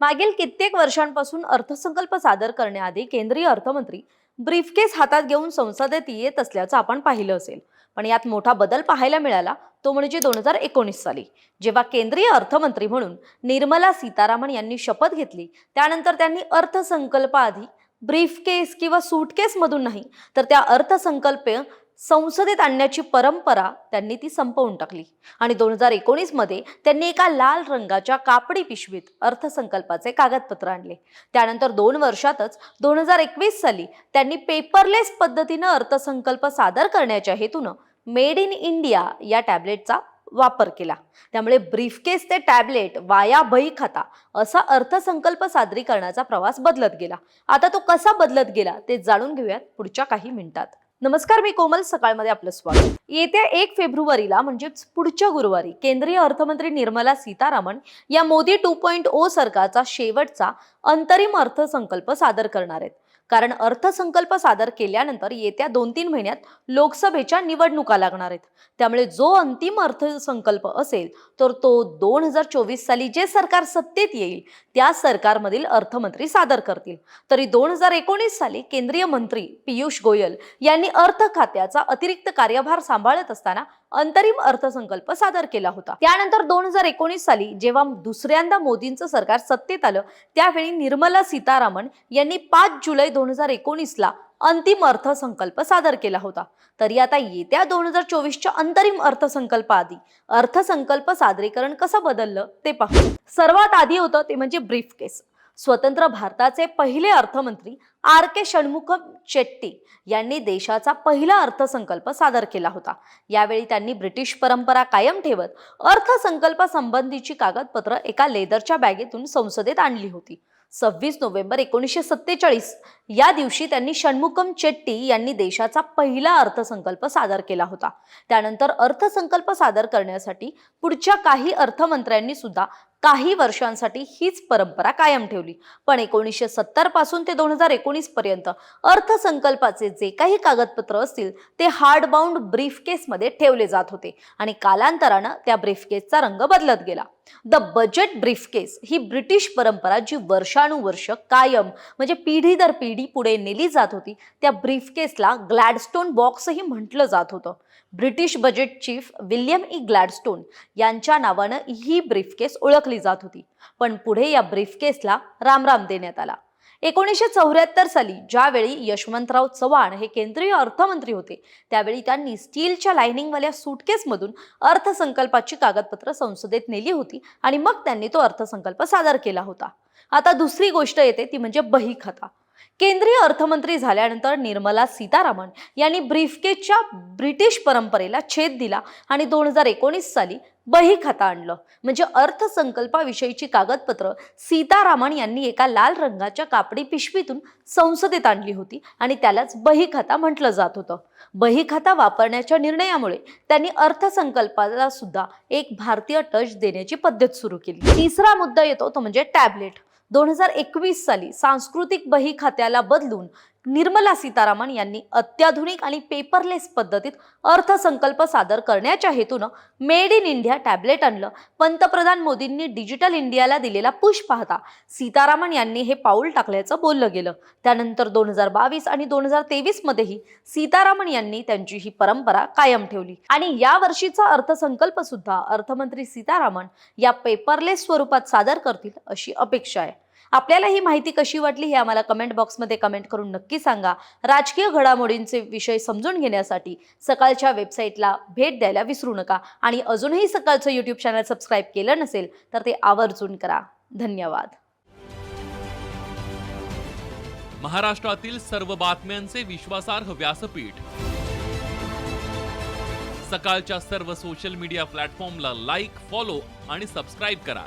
मागील कित्येक वर्षांपासून अर्थसंकल्प सादर करण्याआधी केंद्रीय अर्थमंत्री ब्रीफकेस हातात घेऊन संसदेत येत असल्याचं आपण पाहिलं असेल. पण यात मोठा बदल पाहायला मिळाला तो म्हणजे दोन हजार एकोणीस साली जेव्हा केंद्रीय अर्थमंत्री म्हणून निर्मला सीतारामन यांनी शपथ घेतली त्यानंतर त्यांनी अर्थसंकल्पाआधी ब्रीफकेस किंवा सूटकेसमधून नाही तर त्या अर्थसंकल्प संसदेत आणण्याची परंपरा त्यांनी ती संपवून टाकली. आणि दोन हजार एकोणीसमध्ये त्यांनी एका लाल रंगाच्या कापडी पिशवीत अर्थसंकल्पाचे कागदपत्र आणले. त्यानंतर दोन वर्षातच दोन हजार एकवीस साली त्यांनी पेपरलेस पद्धतीनं अर्थसंकल्प सादर करण्याच्या हेतूनं मेड इन इंडिया या टॅबलेटचा वापर केला. त्यामुळे ब्रीफकेस ते टॅबलेट वाया बही खाता असा अर्थसंकल्प सादरीकरणाचा प्रवास बदलत गेला. आता तो कसा बदलत गेला ते जाणून घेऊयात पुढच्या काही मिनिटात. नमस्कार मी कोमल. सकाळमध्ये आपलं स्वागत. येत्या एक फेब्रुवारीला म्हणजेच पुढच्या गुरुवारी केंद्रीय अर्थमंत्री निर्मला सीतारामन या मोदी टू पॉईंट ओ सरकारचा शेवटचा अंतरिम अर्थसंकल्प सादर करणार आहेत. कारण अर्थसंकल्प सादर केल्यानंतर येत्या दोन तीन महिन्यात लोकसभेच्या निवडणुका लागणार आहेत. त्यामुळे जो अंतिम अर्थसंकल्प असेल तर तो दोन हजार चोवीस साली जे सरकार सत्तेत येईल त्या सरकारमधील अर्थमंत्री सादर करतील. तरी दोन हजार एकोणीस साली केंद्रीय मंत्री पियुष गोयल यांनी अर्थ खात्याचा अतिरिक्त कार्यभार सांभाळत असताना अंतरिम अर्थसंकल्प सादर केला होता. त्यानंतर दोन हजार एकोणीस साली जेव्हा दुसऱ्यांदा मोदींचं सरकार सत्तेत आलं त्यावेळी निर्मला सीतारामन यांनी पाच जुलै दोन हजार एकोणीसला अंतिम अर्थसंकल्प सादर केला होता. तरी आता येत्या दोन हजार चोवीसच्या अंतरिम अर्थसंकल्पाआधी अर्थसंकल्प सादरीकरण कसं बदललं ते पाहू. सर्वात आधी होतं ते म्हणजे ब्रीफकेस. स्वतंत्र भारताचे पहिले अर्थमंत्री आर के षण्मुखम चेट्टी यांनी देशाचा पहिला अर्थसंकल्प सादर केला होता. यावेळी त्यांनी ब्रिटिश परंपरा कायम ठेवत अर्थसंकल्पासंबंधीची कागदपत्र एका लेदरच्या बॅगेतून संसदेत आणली होती. सव्वीस नोव्हेंबर एकोणीसशे सत्तेचाळीस. या दिवशी त्यांनी षण्मुखम चेट्टी यांनी देशाचा पहिला अर्थसंकल्प सादर केला होता. त्यानंतर अर्थसंकल्प सादर करण्यासाठी पुढच्या काही अर्थमंत्र्यांनी सुद्धा काही वर्षांसाठी हीच परंपरा कायम ठेवली. पण एकोणीसशे सत्तरपासून ते दोन हजार एकोणीस पर्यंत अर्थसंकल्पाचे जे काही कागदपत्र असतील ते हार्डबाउंड ब्रीफकेसमध्ये ठेवले जात होते आणि कालांतरानं त्या ब्रीफकेसचा रंग बदलत गेला. द बजेट ब्रीफकेस ही ब्रिटिश परंपरा जी वर्षानुवर्ष कायम म्हणजे पिढी दर पिढी पुढे नेली जात होती त्या ब्रीफकेसला ग्लॅडस्टोन बॉक्सही म्हटलं जात होतं. British budget chief William E Gladstone यांच्या नावानं ही ब्रीफकेस ओळखली जात होती. पण पुढे या ब्रीफकेसला रामराम देण्यात आला. एकोणीसशे चौऱ्याहत्तर साली ज्यावेळी यशवंतराव चव्हाण हे केंद्रीय अर्थमंत्री होते त्यावेळी त्यांनी स्टीलच्या लाइनिंगवाल्या सुटकेसमधून अर्थसंकल्पाची कागदपत्र संसदेत नेली होती आणि मग त्यांनी तो अर्थसंकल्प सादर केला होता. आता दुसरी गोष्ट येते ती म्हणजे बही खाता केंद्रीय अर्थमंत्री झाल्यानंतर निर्मला सीतारामन यांनी ब्रीफकेजच्या ब्रिटिश परंपरेला छेद दिला आणि दोन हजार एकोणीस साली बही खाता आणलं. म्हणजे अर्थसंकल्पाविषयीची कागदपत्र सीतारामन यांनी एका लाल रंगाच्या कापडी पिशवीतून संसदेत आणली होती आणि त्यालाच बही खाता म्हटलं जात होतं. बही खाता वापरण्याच्या निर्णयामुळे त्यांनी अर्थसंकल्पाला सुद्धा एक भारतीय टच देण्याची पद्धत सुरू केली. तिसरा मुद्दा येतो तो म्हणजे टॅबलेट. दोन हजार एकवीस साली सांस्कृतिक बही खात्याला बदलून निर्मला सीतारामन यांनी अत्याधुनिक आणि पेपरलेस पद्धतीत अर्थसंकल्प सादर करण्याच्या हेतूनं मेड इन इंडिया टॅबलेट आणलं. पंतप्रधान मोदींनी डिजिटल इंडियाला दिलेला पुश पाहता सीतारामन यांनी हे पाऊल टाकल्याचं बोललं गेलं. त्यानंतर दोन हजार बावीस आणि दोन हजार तेवीसमध्येही सीतारामन यांनी त्यांची ही परंपरा कायम ठेवली. आणि या वर्षीचा अर्थसंकल्प सुद्धा अर्थमंत्री सीतारामन या पेपरलेस स्वरूपात सादर करतील अशी अपेक्षा आहे. आपल्याला ही माहिती कशी वाटली हे आम्हाला कमेंट बॉक्समध्ये कमेंट करून नक्की सांगा. राजकीय घडामोडींचे विषय समजून घेण्यासाठी सकाळच्या वेबसाईटला भेट द्यायला विसरू नका. आणि अजूनही सकाळचं यूट्यूब चॅनल सबस्क्राईब केलं नसेल तर ते आवर्जून करा. धन्यवाद. महाराष्ट्रातील सर्व बातम्यांचे विश्वासार्ह व्यासपीठ. सकाळच्या सर्व सोशल मीडिया प्लॅटफॉर्मला लाईक फॉलो आणि सबस्क्राईब करा.